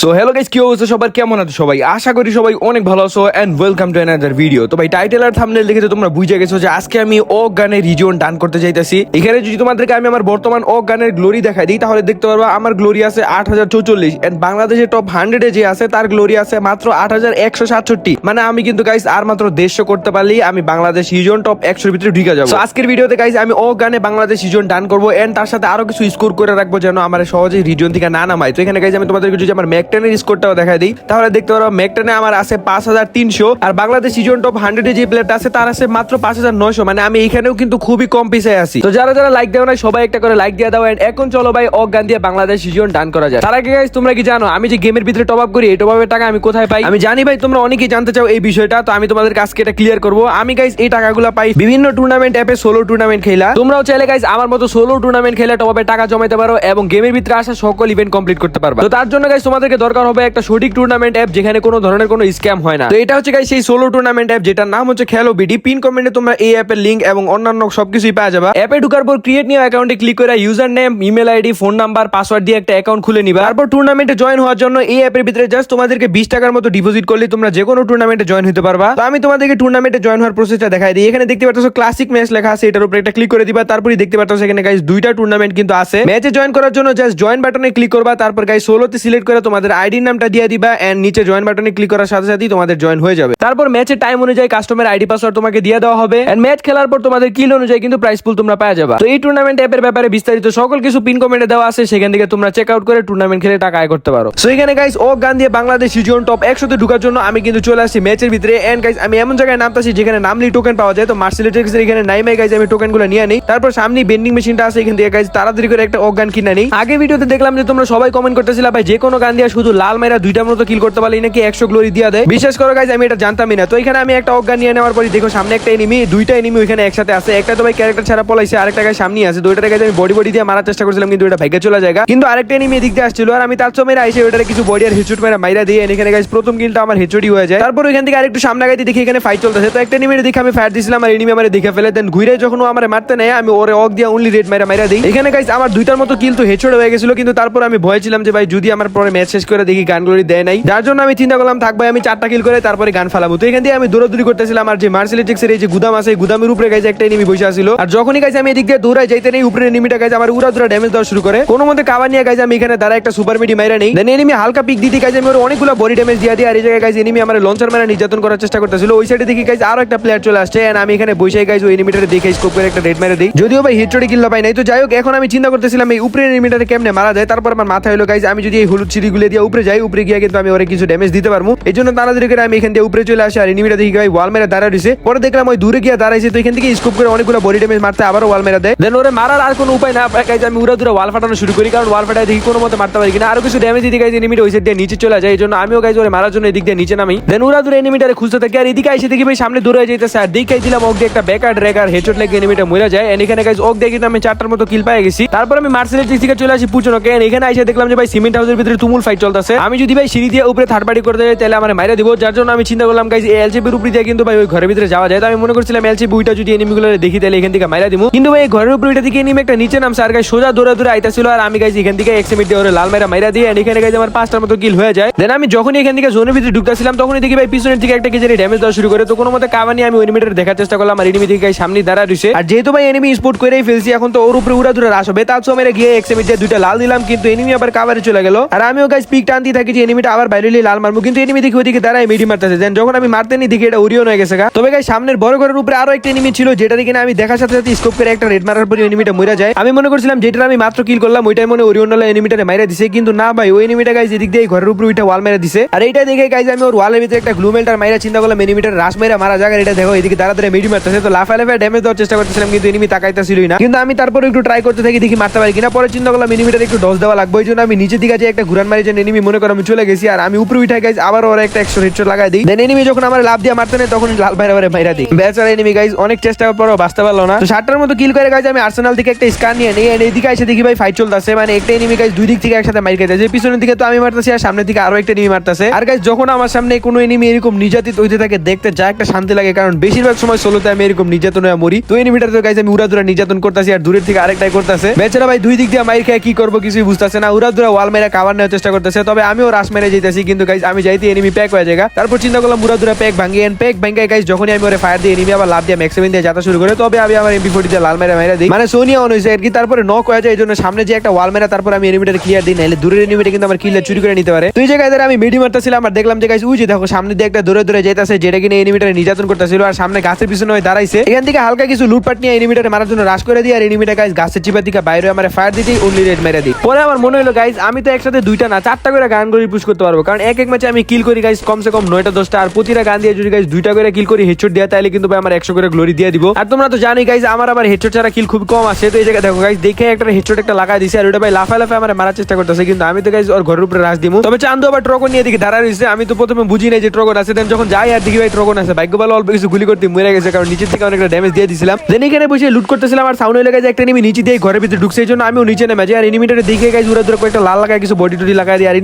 So hello guys কি অবস্থা? সবার কেমন আছো সবাই? আশা করি সবাই অনেক ভালো আছো and welcome to another video তো ভাই টাইটেল আর থাম্বনেল দেখে তো তোমরা বুঝে গেছো যে আজকে আমি ও গানের রিজন ডান করতে চাইতেছি এখানে যদি তোমাদেরকে আমি আমার বর্তমান ও গানের গ্লোরি দেখাই দিই, তাহলে দেখতে পারবা আমার গ্লোরি আছে আট হাজার চৌচল্লিশ এন্ড বাংলাদেশের টপ হান্ড্রেডে যে আছে, তার গ্লোরি আছে মাত্র আট হাজার একশো সাতষট্টি। মানে আমি কিন্তু গাইস আর মাত্র দেড়শো করতে পারলেই আমি বাংলাদেশ রিজন টপ একশোর ভিতরে ঢুকে যাব। আজকের ভিডিওতে গাইস আমি ও গানে বাংলাদেশ রিজন ডান করব অ্যান্ড তার সাথে আরও কিছু স্কোর করে রাখব যেন আমার সহজেই রিজন থেকে না নামাই তো এখানে গাইস আমি তোমাদেরকে যদি আমার ম্যাকটেনের স্কোরটাও দেখাই দিই। তাহলে দেখতে পারো ম্যাকটেনে আমার আছে পাঁচ হাজার তিনশো আর বাংলাদেশ সিজন টপ হান্ড্রেডে যে প্লেয়ারটা আছে তার আছে মাত্র পাঁচ হাজার নয়শো। মানে আমি এখানেও কিন্তু খুবই কম পিছিয়ে আছি। তো যারা যারা লাইক দেওয়া নাই সবাই একটা করে লাইক দিয়ে দাও and এখন চলো ভাই অজ্ঞান দিয়ে বাংলাদেশ সিজন ডান করা যায় তার আগে guys, তোমরা কি জানো আমি যে গেমের ভিতরে টপ আপ করি এই টপ আপের টাকা আমি কোথায় পাই? আমি জানি ভাই তোমরা অনেকেই জানতে চাও এই বিষয়টা তো আমি তোমাদের কাছকে এটা ক্লিয়ার করব। আমি গাইস এই টাকাগুলো পাই বিভিন্ন টুর্নামেন্ট অ্যাপে সোলো টুর্নামেন্ট খেলা। তোমরাও চাইলে গাইস আমার মতো সোলো টুর্নামেন্ট খেলে টপ আপে টাকা জমাইতে পারো এবং গেমের ভিতরে আসা সকল ইভেন্ট কমপ্লিট করতে পারবা। তো তার জন্য গাইস তোমাদেরকে দরকার হবে একটা সঠিক টুর্নামেন্ট অ্যাপ যেখানে কোনো ধরনের কোনো স্ক্যাম হয় না। তো এটা হচ্ছে সেই সোলো টুর্নামেন্ট অ্যাপ যেটার নাম হচ্ছে খেলো বিডি পিন কমেন্টে তোমরা এই অ্যাপের লিংক এবং অন্যান্য সবকিছুই পাওয়া যাবে। অ্যাপে ঢুকার পর ক্রিয়েট নিউ অ্যাকাউন্টে ক্লিক করে user name email ID phone number password দিয়ে একটা অ্যাকাউন্ট খুলে নিবা। তারপর টুর্নামেন্টে জয়েন হওয়ার জন্য এই অ্যাপের ভিতরে জাস্ট তোমাদেরকে বিশ টাকার মতো ডিপোজিট করলে তোমরা যে কোনো টুর্নামেন্টে জয়েন হতে পারবা। তো আমি তোমাদেরকে টুর্নামেন্টে জয়েন হওয়ার প্রসেসটা দেখাই দিই। এখানে দেখতে পাচ্ছ ক্লাসিক ম্যাচ লেখা আছে, এটার উপরে একটা ক্লিক করে দিবা। তারপরে দেখতে পাচ্ছ এখানে গাইস দুইটা টুর্নামেন্ট কিন্তু আছে। ম্যাচে জয়েন করার জন্য জাস্ট জয়েন বাটনে ক্লিক করবা। তারপর গাইস সোলোতে সিলেক্ট করে তোমাদের আইডির নামটা দিয়ে দিবা এন্ড নিচে জয়েন বাটনে ক্লিক করার সাথে সাথেই তোমাদের জয়েন হয়ে যাবে। তারপর ম্যাচের টাইম অনুযায়ী কাস্টমার আইডি পাসওয়ার্ড তোমাকে দিয়ে দেওয়া হবে এন্ড ম্যাচ খেলার পর তোমাদের কিল অনুযায়ী কিন্তু প্রাইস পুল তোমরা পাওয়া যাবে। তো এই টুর্নামেন্ট অ্যাপের ব্যাপারে বিস্তারিত সকল কিছু পিন কমেন্টে দেওয়া আছে, সেখান থেকে তোমরা চেক আউট করে টুর্নামেন্ট খেলে টাকা আয় করতে পারো। সো এখানে গাইস ও গান দিয়ে বাংলাদেশ সিজন টপ একশোতে ঢুকার জন্য আমি কিন্তু চলে আসছি ম্যাচের ভিতরে এন্ড গাইস আমি এমন জায়গায় নামতাছি যেখানে নামলি টোকেন পাওয়া যায়। তো মার্সিলেটেক্স এখানে নাইমে গাইস আমি টোকেনগুলো নিয়ে নিই। তারপর সামনে বেন্ডিং মেশিনটা আছে এখান থেকে গাইস তাড়াতাড়ি করে একটা অজ্ঞান কিনে নিই। আগে ভিডিওতে দেখলাম যে তোমরা সবাই কমেন্ট করতেছিলা, ভাই, যে কোনো গান দিয়ে শুধু লাল মেরা দুইটা মতো কিল করতে পারলে নাকি একশো গ্লোরি দিয়ে দেয়। বিশেষ করো গাইজ আমি এটা জানতামই না। তো এখানে আমি একটা অজ্ঞান নিয়ে নেওয়ার পরে দেখো সামনে একটা এনিমি দুইটা এনিমি ওইখানে একসাথে আছে। একটা তো ভাই ক্যারেক্টার ছাড়া পলাইছে, আরেকটা গায়ে সামনে আছে। দুইটা গাইস আমি বডি বডি দিয়ে মারার চেষ্টা করছিলাম, কিন্তু এটা ভাগ্যে চলে যায় কিন্তু আরেকটা এনিমি এদিক দিয়ে আসছিল আর আমি তার সময় আইসে ওইটারে কিছু বডি আর হেডশট মেরা মাইরা দিয়ে এখানে গাইজ প্রথম কিলটা আমার হেডশটই হয়ে যায়। তারপর ওইখান থেকে আরেকটু সামনে গাইতে দেখি এখানে ফাইট চলতেছে। তো একটা এনিমির দেখে আমি ফায়ার দিছিলাম আর এনিমি আমার দেখে ফেলে। দেন ঘুরে যখন আমার মারতে নেয়, আমি ওরে অক দিয়ে অনলি রেড মাইরা মাইরা দিই। এখানে গাইজ আমার দুইটার মতো কিল তো হেডশট হয়ে গেছিল, কিন্তু তারপর আমি ভয় ছিলাম যে ভাই, যদি আমার পরে ম্যাচ শেষ করে দেখি গানগুলি দেয় নাই। যার জন্য আমি চিন্তা করলাম, থাক ভাই, আমি চারটা কিল করে তারপরে গান ফালাবো। তো এখান থেকে আমি দৌড়াদৌড়ি করতেছিলাম আর যে মার্সেলিটিক্স এর এই যে গুদাম আছে গুদামের উপরে গাইছে একটা এনিমি বসে আসছিল আর যখনই গাইছে আমি এদিক দিয়ে দৌড়াই যাইতে নেই উপরে এনিমিটা গাইছে আমার উড়া দুরা ড্যামেজ দেওয়া শুরু করে। কোনো মতে কাবা নিয়ে গাইছে আমি এখানে দাঁড়া একটা সুপার মিডি মাইরা নেই। দেন এনিমি হালকা পিক দিতে গাইছে আমি ওর অনেকগুলো বডি ড্যামেজ দিয়ে দিই আর এই জায়গায় গাইছে এনিমি আমার লঞ্চার মারা নির্যাতন করার চেষ্টা করতেছিল। ওই সাইডে দেখি গাইছে আরও একটা প্লেয়ার চলে আসছে আমি এখানে বসে গাইছে ওই এনিমিটারে দেখে স্কোপ করে একটা রেড মেরে দিই। যদিও ভাই হিটচড়ি কিল পাই নাই। তো যাই হোক, এখন আমি চিন্তা করতেছিলাম এই উপরে এনিমিটারে কেমনে মারা যায়। তারপর আমার মাথায় হলো গাইছে আমি যদি এই হলুদ সিঁড়িগুলো দিয়ে উপরে যাই, উপরে গিয়ে কিন্তু আমি ওরে কিছু ড্যামেজ দিতে পারব। এই জন্য তাড়াতাড়ি করে আমি এখান থেকে উপরে চলে আসি আর এনিমিটা দেখি ভাই ওয়াল মেরা দাঁড়া দিছে পরে দেখলাম ওই দূরে গিয়ে দাঁড়াইছে, তো এখান থেকে স্কোপ করে অনেকগুলো বডি ড্যামেজ মারতে আবারও ওয়াল মেরে দেয়। দেন ওরে মারার আর কোনো উপায় না পায় আমি উড়া দূরে ওয়াল ফাটানো শুরু করি, কারণ ওয়াল ফাটায় দেখি কোনো মতে মারতে পারি কিনা। আরও কিছু ড্যামেজ দিকে গাইছে এনিমিটা ওই সাইড দিয়ে নিচে চলে যায় এই জন্য আমিও গাইছে ওরে মারার জন্য এদিক দিয়ে নিচে নামি। দেন উড়া দূরে এনিমিটারে খুঁজতে থাকি, আর এদিকে এসে দেখি ভাই, সামনে দূরে যাইতেছে। আর দেখাই দিলাম ওক দিয়ে একটা বেকার ড্রেগার হেডশট লেগে এনিমিটা মরে যায়। And এখানে গাইছে ওক কিন্তু আমি চারটার মতো কিল পেয়ে গেছি। তারপর আমি মার্সেলের দিক থেকে চলে আসি পুচনো কেন এখানে এসে দেখলাম যে ভাই সিমেন্ট হাউসের ভিতরে তুমুল ফাইট চলতেছে। আমি যদি ভাই সিঁড়ি দিয়ে উপরে থার্ড পার্টি করতে যাই, তাহলে আমার মাইরা দিব। যার জন্য আমি চিন্তা করলাম গাইজ এলসিবির উপরে দিয়ে কিন্তু ভাই ওই ঘরের ভিতরে যাওয়া যায়। তো আমি মনে করছিলাম এলসিবি উইটা যদি এনিমিগুলো দেখি, তাহলে এখান থেকে মাইরা দিব কিন্তু ভাই এই ঘরের উপরে উইটা থেকে এনিমি একটা নিচে নামছে। আর গাই সোজা দৌড়া দৌড়ে আইতাছিল। আর আমি গাইছি এখান থেকে এক মিনিট ওরে লাল মেরা মাইরা দিয়ে, and এখানে গাইছে আমার পাঁচটার মতো কিল হয়ে যায়। দেন আমি যখনই এখান থেকে জোনের ভিতরে ঢুকতেছিলাম, তখনই দেখি ভাই পিছনের দিকে একটা কিছু ড্যামেজ দেওয়া শুরু করে। তো কোনো মতে কামানি আমি এনিমিটার দেখার চেষ্টা করলাম, আর এনিমি থেকে গাই সামনে দাঁড়া রয়েছে। আর যেহেতু ভাই এনিমি স্পোর্ট করেই ফেলছি, এখন তো ওর উপরে উড়া দূরে রাস হবে। তার সময় গিয়ে এক মিনিট দিয়ে দুইটা লাল দিলাম, কিন্তু এনিমি আবার কাভারে চলে গেল। আর আমিও, গাইস পিক টানতে থাকি যে এনিমিটা আবার বাইরে লাল মারবো। কিন্তু এনিমি দেখি ওইদিকে দাঁড়ায় মিডি মারতেছে। দেন যখন আমি মারতে নি দেখি এটা উড়িও হয়ে গেছে। তবে গাই সামনের বড় ঘরের উপরে আরও একটা এনিমি ছিল, যেটা দিকে আমি দেখার সাথে সাথে স্কোপ করে একটা রেড মারার পরে এনিমিটা মরে যায়। আমি মনে করছিলাম যেটা আমি মাত্র কিল করলাম, ওইটাই মনে ওরিয়নলা এনিমিটারে মাইরা দিছে। কিন্তু না ভাই, ওই এনিমিটা গাইজ এদিক দিয়ে ঘরের উপরে ওইটা ওয়াল মেরে দিছে। আর এইটা দেখে গাইজ আমি ওর ওয়ালের ভিতরে একটা গ্লুমেলটার মাইরা চিন্তা করলাম এনিমিটার রাস মেরা মারা জায়গা এটা দেখো, এদিকে দাঁড়া মিডি মারতেছে। তো লাফা লাফা ড্যামেজ দেওয়ার চেষ্টা করতেছিলাম, কিন্তু এনিমি তাকাইতেছিলই না। কিন্তু আমি তারপরে একটু ট্রাই করতে থাকি, দেখি মারতে পারি কিনা। পরে চিন্তা করলাম এনিমিটার একটু ডস দেওয়া লাগবে। ওই জন্য আমি নিচের দিকে একটা ঘুরান মারি এনিমি মনে করো আমি চলে গেছি আর আমি উপরে উঠে গাইজ আবার ওরা একটা একশো হেডশট লাগাই দিই। দেন এনিমি যখন আমার লাভ দিয়ে মারতে নেই তখন লাল বাইরে বাইরে মাইরা দিই। বেচারা এনিমি গাইজ অনেক চেষ্টা করার পরও বাঁচতে পারল না। ষাটটার মতো কিল করে গাইজ আমি আর্সেনাল থেকে একটা স্কান নিয়ে নিই এইদিকে এসে দেখি ভাই ফাইট চলতেছে। মানে একটা এনিমি গাইজ দুই দিক থেকে একসাথে মাইর খাইতেছে। পিছনের দিকে তো আমি মারতেছি আর সামনের দিকে আরও একটা এনিমি মারতেছে। আর গাইজ যখন আমার সামনে কোনো এনিমি এরকম নির্যাতিত হইতে থাকে, দেখতে যা একটা শান্তি লাগে, কারণ বেশিরভাগ সময় সোলোতে আমি এরকম নির্যাতন হয়ে মরি। তো এনিমিটার তো গাইজ আমি উড়া দুরা নির্যাতন করতেছি আর দূরের থেকে আরেকটাই করতেছে। বেচারা ভাই দুই দিক দিয়ে মাইর খেয়ে, কি করব কিছুই বুঝতেছে না। উড়া দুরা ওয়াল মেরা কাভার নেওয়ার চেষ্টা করতেছে। করতেছে, তবে আমিও রাশ মেরে যেতেছি কিন্তু গাইজ আমি যাইতে এনিমি প্যাক হয়ে যায় তারপর চিন্তা করলাম, মুরা দুরা প্যাক ভাঙিয়ে প্যাক ভাঙ্গে গাইজ যখনই আমি ওরে ফায়ার দিয়ে এনিমি আবার লাভ দিয়ে ম্যাক্সিমিন দিয়ে যাতা শুরু করে। তবে আমি আমার এমপি ফোর্টি দিয়ে লাল মেরে মেরে দিই। মানে সোনিয়া অন হয়েছে আর কি, তারপরে নক হয়ে যায় এই জন্য সামনে যে একটা ওয়াল মেরা, তারপর আমি এনিমিটার ক্লিয়ার দিই, নাহলে দূরের এনিমিটা কিন্তু আমার কিলে চুরি করে নিতে পারে। তুই জায়গায় ধরে আমি মিডি মারতেছিলাম আর দেখলাম যে গাইজ যে দেখো, সামনে দিয়ে একটা দূরে দূরে যাইতেছে, যেটা কিনে এনিমিটার নির্যাতন করতেছিল, আর সামনে গাছের পিছনে হয়ে দাঁড়াইছে। এখান থেকে হালকা কিছু লুটপাট নিয়ে এনিমিটার মারার জন্য রাশ করে দিই, আর এনিমিটা গাইজ গাছের চিপা দিকে বাইরে আমার ফায়ার দিতে অনলি রেড মেরে দিই। পরে আমার মনে হলো গাইজ আমি তো একসাথে দুইটা না চারটা করে গান করে পুশ করতে পারব। কারণ এক এক ম্যাচে আমি কিল করি গাইজ কমসে কম নয়টা, দশটা। আর প্রতিটা গান দিয়ে যদি গাইজ দুইটা করে কিল করি হেডশট দেওয়া তাহলে কিন্তু ভাই আমার একশো করে গ্লোরি দিয়ে দিব। আর তোমরা তো জানোই গাইজ আমার আবার হেডশট ছাড়া কিল খুব কম আসে তো এই জায়গায় দেখো গাইজ দেখে একটা হেডশট একটা লাগা দিছে, আর ওটা ভাই লাফা লাফা আমার মারার চেষ্টা করতেছে। কিন্তু আমি তো গাইজ ওর ঘরের উপরে রাশ দিমু। তবে চান্দু আবার ট্রকন নিয়ে দিকে দাঁড়া রয়েছে। আমি তো প্রথমে বুঝি নাই যে ট্রকন আছে। দেন যখন যাই আর দেখি ভাই ট্রকন আছে। ভাগ্য ভালো অল্প কিছু গুলি করতে মরে গেছে, কারণ নিচের থেকে অনেকটা ড্যামেজ দিয়ে দিছিলাম। দেন এখানে বসে লুট করতেছিলাম, আর সাউন্ড গেছে একটা নিমি নিচে দিয়ে ঘরের ভিতরে ঢুকছে। এই জন্য আমিও নিচে নেমে যাই। আর এনিমিটারে দেখে গাইজ উড়া দূরে কয়েকটা লাল লাগায় কিছু বডি টডি লাগাই আর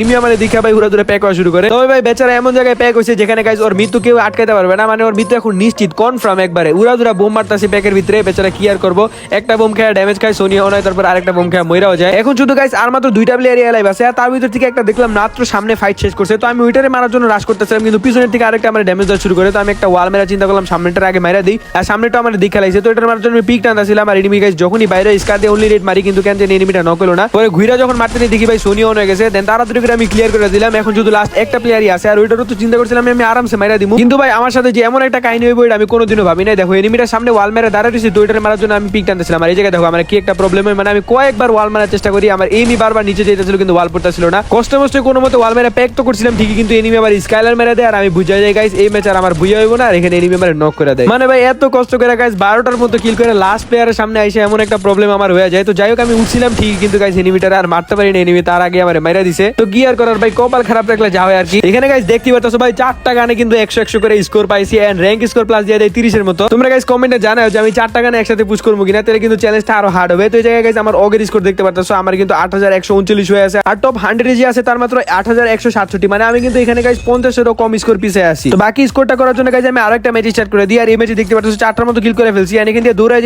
দেখে ভাই প্যাক শুরু করে। তবে ভাই বেচারা এমন জায়গায় প্যাক হয়েছে যেখানে গাইজ ওর মৃত্যু কেউ আটকাতে পারবে না মানে ওর মৃত্যু এখন নিশ্চিত কনফার্ম একবারে। উড়া বোম প্যাকের ভিতরে, বেচারা কি আর করব? একটা বোম খেয়ে ড্যামেজ খায় নয় তারপর আরেকটা বোম খেয়ে মইরাও যায়। এখন শুধু গাইজ আর মাত্র দুইটা প্লেয়ার এলাইভ আছে, আর তার ভিতর থেকে একটা দেখলাম মাত্র সামনে ফাইট শেষ করছে। তো আমি মারার জন্য রাশ করতেছিলাম, কিন্তু পিছনের থেকে আরেকটা আমার ড্যামেজ দেওয়া শুরু করে। তো আমি একটা ওয়াল মেরা চিন্তা করলাম সামনেটার আগে মারা দিই, আর সামনেটা আমার দিকে খেলাইছে তো এটার মারার জন্য পিক টানতেছিলাম, আর এনিমি গাইজ যখনই বাইরে স্কার দিয়ে অনলি রেড মারি, কিন্তু কেন এনিমিটা নক হলো না। পরে ঘুরে যখন মারতে দেখি ভাই সোনিয়া হয়ে গেছে। দেন তাড়াতাড়ি করে আমি ক্লিয়ার করে দিলাম। এখন শুধু লাস্ট একটা প্লেয়ারই আছে, আর ওইটারও তো চিন্তা করছিলাম আমি আরামসে মারা দিব কিন্তু ভাই, আমার সাথে যে এমন একটা কাহিনী হইব, এটা আমি কোনোদিনও ভাবি নাই। দেখো এনিমিটার সামনে ওয়াল মেরে দাঁড়াইছি তো ওইটার মারার জন্য আমি পিক টানতেছিলাম। আর এই জায়গায় দেখো, আমার কি একটা প্রবলেম হয় মানে আমি কয়েকবার ওয়াল মারার চেষ্টা করি, আমার এমি বারবার নিচে যেতেছিল কিন্তু ওয়াল পড়তেছিল না। কষ্ট মষ্ট কোনো মতো ওয়াল মেরে প্যাক তো করছিলাম, ঠিকই, কিন্তু এনিমি আবার স্কাইলার মেরে দেয়, আর আমি বুঝাই যাই গাইস এই ম্যাচ আর আমার বুঝে হইব না, আর এখানে এনিমি আমার নক করে দেয়। মানে ভাই, এত কষ্ট করে গাইস বারোটার মতো কিল করে লাস্ট প্লেয়ারের সামনে এসে এমন একটা প্রবলেম আমার হয়ে যায়। তো যাই হোক, আমি উঠছিলাম ঠিকই, কিন্তু গাইস এনিমিটার আর মারতে পারি না এনিমি তার আগে আমার মাইরা দিছে। কি আর করার ভাই, কপাল খারাপ রাখলে যা হয় আর কি। এখানে গাইস দেখতে পাচ্ছ ভাই, চারটা গানে কিন্তু একশো একশো করে স্কোর পাইছি র্যাঙ্ক স্কোর প্লাস দিয়ে দেয় তিরিশের মতো। তোমরা গাইস কমেন্টে জানাও যে আমি চারটা গানে একসাথে পুশ করব কিনা, তাহলে কিন্তু চ্যালেঞ্জটা আরও হার্ড হবে। তো এই জায়গায় গাইস আমার অগের স্কোর দেখতে পাচ্ছ আমার কিন্তু আট হাজার একশো উনচল্লিশ হয়ে আছে। আর টপ হান্ড্রেড যে আছে, তার মাত্র আট হাজার একশো সাতষট্টি। মানে আমি কিন্তু এখানে গাইস পঞ্চাশেরও কম স্কোর পিছিয়ে আছি। তো বাকি স্কোরটা করার জন্য গাইস আমি আরও একটা ম্যাচ স্টার্ট করে দিই, আর এই ম্যাচে দেখতে পাচ্ছ চারটার মতো কিল করে ফেলছি। আর এখান দিয়ে দৌড়ে আর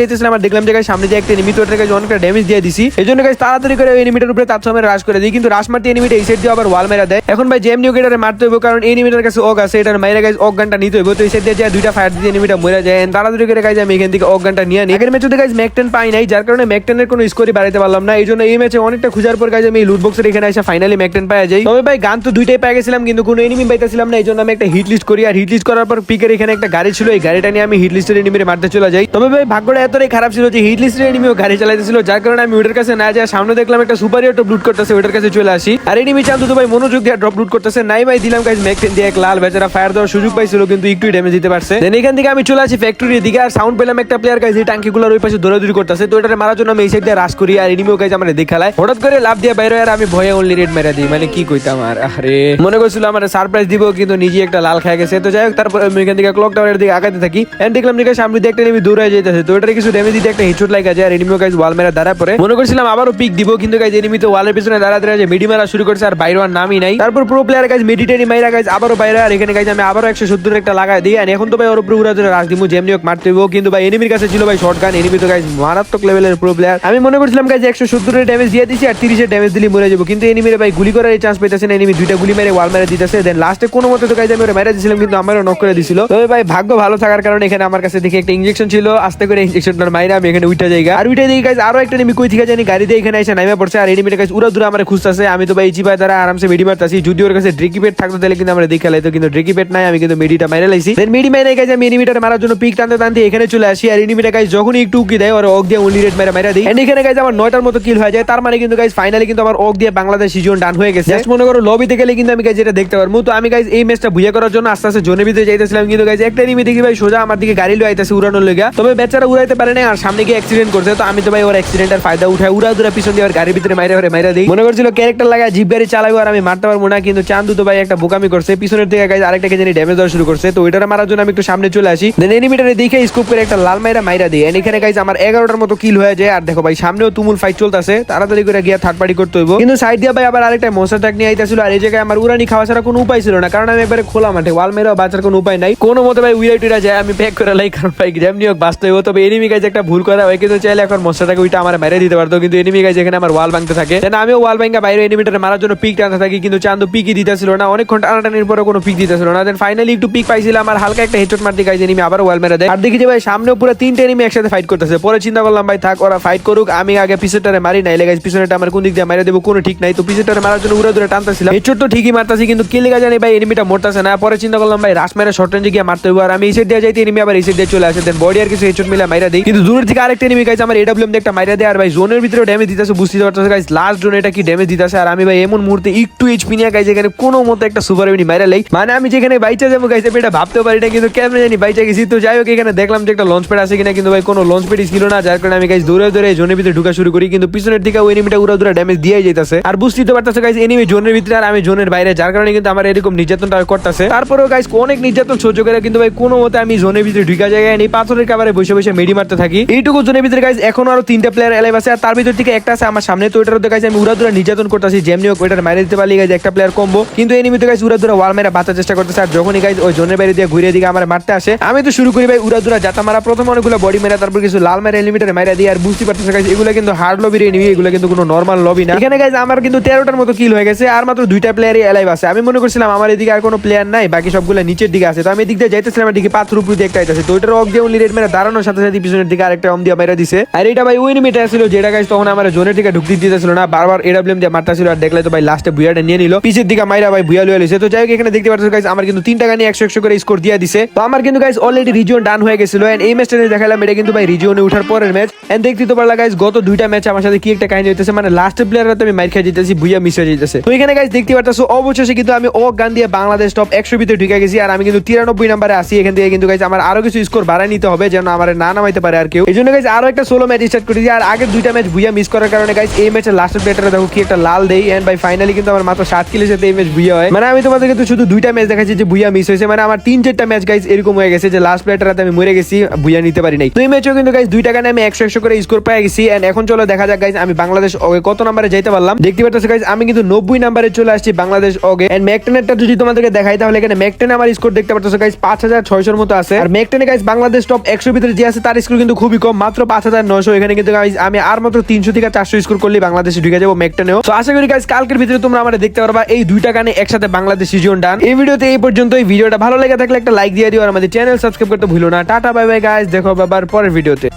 দেখলাম যে সামনে যে একটা এনিমি তো ওটার অনেকটা ড্যামেজ দিয়ে দিছি। এই জন্য গাইস তাড়াতাড়ি করে এনিমিটার উপরে তার সময় রাশ করে দিই। কিন্তু রাশ মারতে এই সাইড দিয়ে আবার ওয়াল মেরা দেয়। এখন ভাই জেম নিউকেটারে মারতে হইব, কারণ এনিমিটার কাছে ওক আছে, এটার মাইরা গাইস ওক গানটা নিতে হইব। তো এই সাইড দিয়ে যা দুইটা ফায়ার দিয়ে এনিমিটা মরে যায়, and তাড়াতাড়ি করে গাইস আমি এখান থেকে গানটা নিয়ে নিই আগের ম্যাচে গাইস ম্যাকটেন পাই নাই, যার কারণে ম্যাকটেনের কোনো স্কোরই বাড়াইতে পারলাম না। এই জন্য এই ম্যাচে অনেকটা খুঁজার পর গাইস আমি লুট বক্সের এখানে এসে ফাইনালি ম্যাকটেন পাওয়া যাই। তবে ভাই গান তো দুইটাই পেয়ে গেছিলাম, কিন্তু কোনো এনিমি পাইতেছিলাম না, এই জন্য আমি একটা হিট লিস্ট করি। আর হিট লিস্ট করার পর পিকের এখানে একটা গাড়ি ছিল, এই গাড়িটা নিয়ে আমি হিট লিস্টের এনিমিরে মারতে চলে যাই। তবে ভাই ভাগ্যটা এতটাই খারাপ ছিল যে হিট লিস্টের এনিমিও গাড়ি চালাইতেছিল, যার কারণে আমি ওটার কাছে না যায় সামনে দেখলাম একটা সুপারিয়র টপ লুট করতেছে, ওটার কাছে চলে আসি। আর এনিমি চান্দু তো ভাই মনোযোগ দিয়ে ড্রপ লুট করতেছে। নাই ভাই, দিলাম গাইজ ম্যাকটেন দিয়ে এক লাল বেচারা ফায়ার দেওয়ার সুযোগ পাইছিল, কিন্তু একটু ড্যামেজ দিতে পারছে। দেন এখান থেকে আমি চলে আসি ফ্যাক্টরির দিকে, আর সাউন্ড পেলাম একটা প্লেয়ার গাইজ এই টাঙ্কিগুলোর ওই পাশে দৌড়াদৌড়ি করতেছে। তো এটারে মারার জন্য আমি এই সাইড দিয়ে রাশ করি, আর এনিমিও গাইজ আমার দেখালায় হঠাৎ করে লাভ দিয়ে বাইরে আর আমি ভয়ে অনলি রেড মেরা দিই। মানে কি কইতাম আর আরে মনে করছিল আমার সারপ্রাইজ দিব, কিন্তু নিজে একটা লাল খেয়ে গেছে। তো যাই হোক, তারপর আমি এখান থেকে ক্লক টাওয়ারের দিকে আগাতে থাকি। এন্ড দেখলাম যে সামনে দিয়ে একটা এনিমি দৌড়ে যেতেছে তো এটারে কিছু ড্যামেজ দিতে একটা হিটশট লাগা যায়, আর এনিমিও গাইজ ওয়াল মেরা দাঁড়া পরে মনে করছিলাম আবারও পিক দিব, কিন্তু গাইজ এনিমি তো ওয়ালের পিছনে দাঁড়া দাঁড়া যে মিডি মারা শুরু করছে আর বাইরে আর নামই নাই। তারপর প্রো প্লেয়ার গাইজ মেডিটেরি মাইরা গাইজ আবারও বাইরে আর এখানে গাইজ আমি আবারও একশো সত্তর একটা লাগাই দিই। আর এখন তো ভাই ওর উপরে উড়া ধরে রাজ দিমু, যেমনি হোক মারতে হইব। কিন্তু ভাই এনিমির কাছে ছিল ভাই শর্ট গান এনিমি তো গাইজ মারাত্মক লেভেলের প্রো প্লেয়ার আমি মনে করছিলাম গাইজ একশো সত্তরের ড্যামেজ দিয়ে দিছি আর তিরিশের ড্যামেজ দিলে মরে যাব। কিন্তু এনিমিরে ভাই গুলি করার চান্স পেতেছে না এনিমি দুইটা গুলি মেরে ওয়াল মেরে দিতেছে। দেন লাস্টে কোনো মতে তো গাইজ আমি ওরে মেরে দিয়েছিলাম কিন্তু আমারও নক করে দিছিল। তবে ভাই ভাগ্য ভালো থাকার কারণে এখানে আমার কাছে দেখে একটা ইঞ্জেকশন ছিল। আস্তে করে ইঞ্জেকশনটার মাইরে আমি এখানে উইটা জায়গা আর উঠে দিকে গাইজ আরও একটা এনিমি কই থেকে জানি, গাড়ি দিয়ে এখানে এসে নামে পড়ছে। আর এনিমিটা গাইজ উড়া দূরে আমার খুঁজতেছে। আমি তো ভাই চিপায় দ্বারা আরামসে মেডি মারতাছি যদি ওর কাছে ড্রিকি পেট থাকতো, তাহলে কিন্তু আমরা দেখে লাইতো, কিন্তু ড্রিকি পেট নাই, আমি কিন্তু মেডিটা মেরে লাইছি। দেন মেডি মেরে গাইজ আমি এনিমিটার মারার জন্য পিক টানতে টানতে এখানে চলে আসি, আর এনিমিটা গাইজ যখনই একটু উকি দেয়, ওর ওক দিয়ে অনলি রেড মেরে মেরে দিই এন্ড এখানে গাইজ আমার নয়টার মতো কিল হয়ে যায়, তার মানে কিন্তু গাইজ ফাইনালি কিন্তু আমার ওক দিয়ে বাংলাদেশ সিজন ডান হয়ে গেছে। Just মনে করো লবিতে গেলে কিন্তু আমি গাইজ এটা দেখতে পারব। তো আমি গাইজ এই ম্যাচটা বুঝে করার জন্য আস্তে আস্তে জোনে ভিতরে যাইতেছিলাম, কিন্তু গাইজ একটা এনিমি দেখি ভাই, সোজা আমার দিকে গাড়ি লয়ে আইতেছে উড়ানোর লেগা। তবে বেচারা উড়াইতে পারে না আর সামনে গিয়ে অ্যাক্সিডেন্ট করছে। তো আমি তো ভাই, ওর অ্যাক্সিডেন্টের ফায়দা উঠায় উড়া দুরা পিছন দিয়ে ওর গাড়ির ভিতরে মাইরে, মাইরা দিই। মনে করছিল ক্যারেক্টার লাগায় জিপ গাড়ি চালাবো আর আমি মারতে পারব না, কিন্তু চান্দু তো ভাই একটা বোকামি করছে। পিছনের দিকে গাইজ আরেকটা কে জানি ড্যামেজ দেওয়া শুরু করছে। তো ওইটার মারার জন্য আমি একটু সামনে চলে আসি। দেন এনিমিটারে দেখে স্কোপ করে একটা লাল মাইরা মাইরা এন্ড এখানে গাইজ আমার এগারোটার মতো কিল হয়ে যায়। আর দেখো ভাই, সামনেও তুমুল ফাইট চলতেছে। তাড়াতাড়ি করে গিয়ে থার্ড পার্টি করতে হইব। কিন্তু সাইড দিয়ে ভাই আবার আরেকটা মশা ট্যাক নিয়ে আইতেছিল। আর এই জায়গায় আমার উড়ানি খাওয়া ছাড়া কোনো উপায় ছিল না। কারণ আমি একবারে খোলা মাঠে ওয়াল মেরা বাঁচার কোনো উপায় নাই। কোনো মতে ভাই উইরা টুইরা যায়, আমি প্যাক করে লাই। কারণ ভাই যেমনি হোক বাঁচতে হইব। তবে এনিমি গাইজ একটা ভুল করা হয়। কিন্তু চাইলে এখন মশাটাকে ওইটা আমার মেরে দিতে পারতো। কিন্তু এনিমি গাইজ এখানে আমার ওয়াল ভাঙতে থাকে। আমিও ওয়াল ভাঙ্গা বাইরে এনিমিটারে মারার জন্য পিক টানতে থাকি, কিন্তু চান্দু পিকই দিতেছিল না। অনেকক্ষণ টানাটানির পরে কোনো পিক দিতেছিল না। দেন ফাইনালি একটু পিক পাইছিলাম আর হালকা একটা হেডশট মারতে গাইছে এনিমি আবার ওয়াল মেরে দেয়। আর দেখি যে ভাই সামনে পুরো তিনটে এনিমি একসাথে ফাইট করতেছে। পরে চিন্তা করলাম, ভাই, থাক, ওরা ফাইট করুক। আমি আগে পিছনটারে মারি নাই লেগাইছে পিছনেটা আমার কোন দিক দিয়ে মারি দেবো, কোনো ঠিক নাই। তো পিছনটারে মারার জন্য উড়ে দূরে টানতেছিলাম। হেডশট তো ঠিকই মারতাছি, কিন্তু কি লেগা জানি ভাই এনিমিটা মরতাছে না। পরে চিন্তা করলাম, ভাই রাস মেরে শর্ট রেঞ্জে গিয়ে মারতে হবে আর আমি সাইড দিয়ে যাইতে এনিমি আবার সাইড দিয়ে চলে আসে। দেন বডি আর কিছু হেডশট মিলে মাইরা দিই। কিন্তু দূরের থেকে আরেকটা এনিমি গাইছে আমার এডব্লিউএম দিয়ে একটা মাইরা দেয়। আর ভাই জোনের ভিতরে ড্যামেজ দিতেছে বুঝতে পারতেছে গাইস লাস্ট জোনে এটা কি ড্যামেজ দিতেছে? আর আমি ভাই, এমন মুহূর্তে একটু এইচপি নিয়ে গাইছে এখানে কোনো মতো একটা সুপার এমিনি মাইরা লাই। মানে আমি যেখানে বাইচা যাব গাইছে এটা ভাবতে পারি না, কিন্তু কেমন জানি বাইচা গেছি। তো যাই হোক, এখানে দেখলাম যে একটা লঞ্চ প্যাড আছে কিনা, কিন্তু ভাই কোনো লঞ্চ প্যাড ছিল না, যার কারণে আমি গাইস দৌড়ে দৌড়ে জোনের ভিতরে ঢুকা শুরু করি, কিন্তু পিছনের দিকে ওই এনিমিটা উড়া দূরে ড্যামেজ দিয়ে যাইতেছে। আর বুঝতে তো পারতেছে গাইস এনিমি জোনের ভিতরে আর আমি জোনের বাইরে, যার কারণে কিন্তু আমার এরকম নির্যাতনটা করতেছে। তারপরেও গাইস অনেক নির্যাতন সহ্য করে, কিন্তু ভাই কোনো মতে আমি জোনের ভিতরে ঢুকা জায়গায় এই পাথরের কাবারে বসে বসে মেডি মারতে থাকি। এইটুকু জোনের ভিতরে গাইস এখনও আরও তিনটা প্লেয়ার এলাইভ আছে। আর তার ভিতর থেকে একটা আছে আমার সামনে। তো ওইটার গাইস আমি উড়া দূরে নির্যাতন করতেছি, যেমনি ওইটার মাইরে দিতে পারলি গাইস একটা প্লেয়ার কমবো কিন্তু এনিমি তো গাইস উড়া দূরে ওয়াল মেরে বাঁচার চেষ্টা করতেছে আর যখনই গাইস ওই জোনের বাইরে দিয়ে ঘুরে দিকে আমার মারতে আসে, আমি তো শুরু করি ভাই উড়া দূরা যাতা মারা, প্রথম অনেকগুলো বডি মেরা, তারপর কিছু লাল মেরে এলিমিটার মেরা দিয়ে আর বুঝতে পারতেছে গাইস এগুলো কিন্তু হার্ড লবির এনিমি এগুলো কিন্তু কোনো নর্মাল লবি না। এখানে গাইস আমার কিন্তু তেরোটার মতো কিল হয়ে গেছে আর মাত্র দুইটা প্লেয়ারই এলাইভ আছে। আমি মনে করছিলাম আমার এদিকে আর কোনো প্লেয়ার নাই, বাকি সবগুলো নিচের দিকে আছে। তো আমি এদিক দিয়ে যাইতেছিলাম, এদিকে পাথর উপর দিয়ে একটা আইতাছে। তো ওইটার অক দিয়ে উনি রেড মেরে দাঁড়ানোর সাথে সাথে পিছনের দিকে আরেকটা অম দিয়ে মেরা দিছে। আর এটা ভাই ওই এনিমিটা ছিল, যেটা গাইস তখন আমার জোনের দিকে ঢুকতে দিতেছিল না, বারবার এডাব্লিউএম দিয়ে মারতেছিল আর দেখলে তো ভাই লাস্টে বুয়াটা নিয়ে নিল। পিছের দিকে মাইরা ভাই বুয়া লুয়া লিছে তো যাই হোক, এখানে দেখতে পাচ্ছ গাইস আমার কিন্তু তিনটা নিয়ে একশো একশো করে স্কোর দিয়ে দিছে। তো আমার কিন্তু গাইস অলরেডি রিজিয়ন ডান হয়ে গেছিল। এন্ড এই ম্যাচটা দেখালাম, এটা কিন্তু ভাই রিজিয়নে ওঠার পরের ম্যাচ এন্ড দেখতে তো পারলা গাইস গত দুইটা ম্যাচ আমার সাথে কি একটা কাহিনী হইতেছে মানে লাস্ট প্লেয়াররা তো আমি মাইর খেয়ে যেতেছি বুইয়া মিস হয়ে যেতেছে। তো এখানে গাইস দেখতে পারতেছো, অবশেষে কিন্তু আমি ও গান দিয়ে বাংলাদেশ টপ একশো ভিতরে ঢুকে গেছি। আর আমি কিন্তু তিরানব্বই নাম্বারে আসি এখান থেকে কিন্তু গাইস আমার আরও কিছু স্কোর বাড়াই নিতে হবে, যেন আমার না নামাইতে পারে আর কেউ। এই জন্য গাইস আরও একটা সোলো ম্যাচ স্টার্ট করেছি। আর আগের দুইটা ম্যাচ বুইয়া মিস করার কারণে গাইস এই ম্যাচের লাস্টের প্লেয়ারটা দেখো কি একটা লাল দেই। এন্ড ভাই ফাইনালি কিন্তু আমার মাত্র সাত কিলের সাথে এই ম্যাচ বুইয়া হয়। মানে আমি তোমাদেরকে তো শুধু দুইটা ম্যাচ দেখাচ্ছি যে বুইয়া মিস হয়েছে। মানে আমার তিন চারটা ম্যাচ গাইস এরকম হয়ে গেছে যে লাস্ট প্লেয়ারটাতে আমি মরে গেছি বুইয়া নিতে পারি নাই। তো এই ম্যাচেও কিন্তু গাইস দুই টাকা নিয়ে আমি একশো একশো করে স্কোর পেয়ে গেছি। এন্ড এখন চলো দেখা যাক গাইস আমি বাংলাদেশ ওকে কত নাম্বারে যাইতে পারলাম। দেখতে পাচ্ছ গাইস আমি কিন্তু নব্বই নাম্বারে চলে আসছি বাংলাদেশ ওকে এন্ড ম্যাকটেনেরটা যদি তোমাদেরকে দেখাই তাহলে এখানে ম্যাকটেন আমার স্কোর দেখতে পাচ্ছ গাইজ পাঁচ হাজার ছয়শোর মতো আছে। আর ম্যাকটেনে গাইজ বাংলাদেশ টপ একশোর ভিতরে যে আছে তার স্কোর কিন্তু খুবই কম। মাত্র পাঁচ হাজার নশো এখানে কিন্তু গাইজ আমি আর মাত্র তিনশো থেকে চারশো স্কোর করলে বাংলাদেশে ঢুকে যাব ম্যাকটেনেও তো আশা করি গাইস কালকের ভিতরে তোমরা আমাদের দেখতে পারবা এই দুইটা গানে একসাথে বাংলাদেশ সিজন ডান। এই ভিডিওতে এই পর্যন্ত এই ভিডিওটা ভালো লেগে থাকলে একটা লাইক দিয়ে দিও আর আমাদের চ্যানেল সাবস্ক্রাইব করতে ভুলো না। টাটা বাই বাই গাইস দেখো বাবার পরের ভিডিওতে।